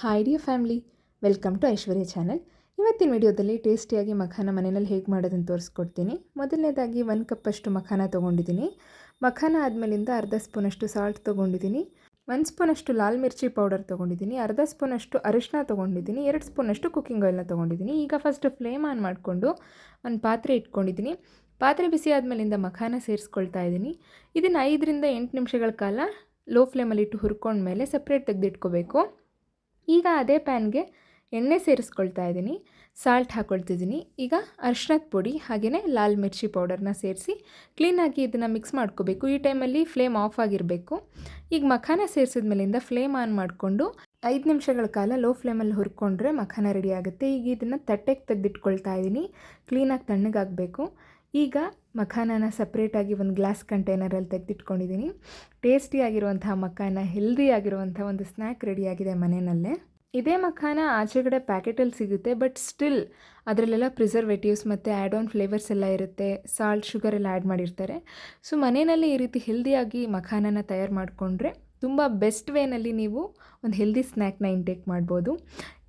Hi dear family welcome to Aishwarya channel ಇವತ್ತಿನ ವಿಡಿಯೋದಲ್ಲಿ ಟೇಸ್ಟಿಯಾಗಿ ಮಖಾನ ಮನೆಯಲ್ಲಿ ಹೇಗೆ ಮಾಡೋದನ್ನು ತೋರಿಸ್ಕೊಡ್ತೀನಿ. ಮೊದಲನೇದಾಗಿ ಒಂದು ಕಪ್ಪಷ್ಟು ಮಖಾನ ತೊಗೊಂಡಿದ್ದೀನಿ. ಮಖಾನ ಆದಮೇಲಿಂದ ಅರ್ಧ ಸ್ಪೂನಷ್ಟು ಸಾಲ್ಟ್ ತೊಗೊಂಡಿದ್ದೀನಿ. ಸ್ಪೂನ್ ಸ್ಪೂನಷ್ಟು ಲಾಲ್ ಮಿರ್ಚಿ ಪೌಡರ್ ತೊಗೊಂಡಿದ್ದೀನಿ. ಅರ್ಧ ಸ್ಪೂನಷ್ಟು ಅರಿಶಿನ ತೊಗೊಂಡಿದ್ದೀನಿ. ಎರಡು ಸ್ಪೂನಷ್ಟು ಕುಕ್ಕಿಂಗ್ ಆಯಿಲ್ನ ತೊಗೊಂಡಿದ್ದೀನಿ. ಈಗ ಫಸ್ಟ್ ಫ್ಲೇಮ್ ಆನ್ ಮಾಡಿಕೊಂಡು ಒಂದು ಪಾತ್ರೆ ಇಟ್ಕೊಂಡಿದ್ದೀನಿ. ಪಾತ್ರೆ ಬಿಸಿ ಆದಮೇಲಿಂದ ಮಖಾನ ಸೇರಿಸ್ಕೊಳ್ತಾ ಇದ್ದೀನಿ. ಇದನ್ನು ಐದರಿಂದ ಎಂಟು ನಿಮಿಷಗಳ ಕಾಲ ಲೋ ಫ್ಲೇಮಲ್ಲಿ ಇಟ್ಟು ಹುರ್ಕೊಂಡ್ಮೇಲೆ ಸಪ್ರೇಟ್ ತೆಗೆದಿಟ್ಕೋಬೇಕು. ಈಗ ಅದೇ ಪ್ಯಾನ್ಗೆ ಎಣ್ಣೆ ಸೇರಿಸ್ಕೊಳ್ತಾ ಇದ್ದೀನಿ. ಸಾಲ್ಟ್ ಹಾಕ್ಕೊಳ್ತಿದ್ದೀನಿ ಈಗ ಅರ್ಶಿನದ ಪುಡಿ ಹಾಗೆಯೇ ಲಾಲ್ ಮಿರ್ಚಿ ಪೌಡರ್ನ ಸೇರಿಸಿ ಕ್ಲೀನಾಗಿ ಇದನ್ನು ಮಿಕ್ಸ್ ಮಾಡ್ಕೋಬೇಕು. ಈ ಟೈಮಲ್ಲಿ ಫ್ಲೇಮ್ ಆಫ್ ಆಗಿರಬೇಕು. ಈಗ ಮಖಾನ ಸೇರಿಸಿದ ಮೇಲಿಂದ ಫ್ಲೇಮ್ ಆನ್ ಮಾಡಿಕೊಂಡು ಐದು ನಿಮಿಷಗಳ ಕಾಲ ಲೋ ಫ್ಲೇಮಲ್ಲಿ ಹುರ್ಕೊಂಡ್ರೆ ಮಖಾನ ರೆಡಿ ಆಗುತ್ತೆ. ಈಗ ಇದನ್ನು ತಟ್ಟೆಗೆ ತೆಗೆದಿಟ್ಕೊಳ್ತಾ ಇದ್ದೀನಿ. ಕ್ಲೀನಾಗಿ ತಣ್ಣಗಾಗಬೇಕು. ಈಗ ಮಖಾನನ ಸಪ್ರೇಟಾಗಿ ಒಂದು ಗ್ಲಾಸ್ ಕಂಟೈನರಲ್ಲಿ ತೆಗೆದಿಟ್ಕೊಂಡಿದ್ದೀನಿ ಟೇಸ್ಟಿಯಾಗಿರುವಂತಹ ಮಖಾನ ಹೆಲ್ದಿ ಆಗಿರುವಂಥ ಒಂದು ಸ್ನ್ಯಾಕ್ ರೆಡಿಯಾಗಿದೆ ಮನೆಯಲ್ಲೇ. ಇದೇ ಮಖಾನ ಆಚೆಗಡೆ ಪ್ಯಾಕೆಟಲ್ಲಿ ಸಿಗುತ್ತೆ ಬಟ್ ಸ್ಟಿಲ್ ಅದರಲ್ಲೆಲ್ಲ ಪ್ರಿಸರ್ವೇಟಿವ್ಸ್ ಮತ್ತು ಆ್ಯಡ್ ಆನ್ ಫ್ಲೇವರ್ಸ್ ಎಲ್ಲ ಇರುತ್ತೆ. ಸಾಲ್ಟ್ ಶುಗರ್ ಎಲ್ಲ ಆ್ಯಡ್ ಮಾಡಿರ್ತಾರೆ. ಸೊ ಮನೆಯಲ್ಲಿ ಈ ರೀತಿ ಹೆಲ್ದಿಯಾಗಿ ಮಖಾನನ ತಯಾರು ಮಾಡಿಕೊಂಡ್ರೆ ತುಂಬ ಬೆಸ್ಟ್ ವೇನಲ್ಲಿ ನೀವು ಒಂದು ಹೆಲ್ದಿ ಸ್ನ್ಯಾಕ್ನ ಇಂಟೇಕ್ ಮಾಡ್ಬೋದು.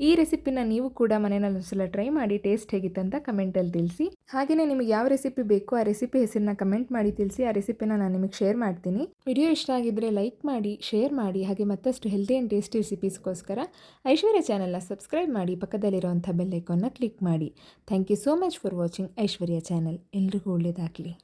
ಈ ರೆಸಿಪಿನ ನೀವು ಕೂಡ ಮನೆಯಲ್ಲಿ ಒಂದ್ಸಲ ಟ್ರೈ ಮಾಡಿ ಟೇಸ್ಟ್ ಹೇಗಿತ್ತು ಅಂತ ಕಮೆಂಟಲ್ಲಿ ತಿಳಿಸಿ. ಹಾಗೆಯೇ ನಿಮಗೆ ಯಾವ ರೆಸಿಪಿ ಬೇಕು ಆ ರೆಸಿಪಿ ಹೆಸರನ್ನ ಕಮೆಂಟ್ ಮಾಡಿ ತಿಳಿಸಿ, ಆ ರೆಸಿಪಿನ ನಾನು ನಿಮಗೆ ಶೇರ್ ಮಾಡ್ತೀನಿ. ವಿಡಿಯೋ ಇಷ್ಟ ಆಗಿದ್ದರೆ ಲೈಕ್ ಮಾಡಿ ಶೇರ್ ಮಾಡಿ, ಹಾಗೆ ಮತ್ತಷ್ಟು ಹೆಲ್ದಿ ಆ್ಯಂಡ್ ಟೇಸ್ಟಿ ರೆಸಿಪೀಸ್ಗೋಸ್ಕರ ಐಶ್ವರ್ಯ ಚಾನಲ್ನ ಸಬ್ಸ್ಕ್ರೈಬ್ ಮಾಡಿ, ಪಕ್ಕದಲ್ಲಿರುವಂಥ ಬೆಲ್ಲೈಕನ್ನ ಕ್ಲಿಕ್ ಮಾಡಿ. Thank you so much for watching Aishwarya channel ಎಲ್ರಿಗೂ ಒಳ್ಳೆಯದಾಗಲಿ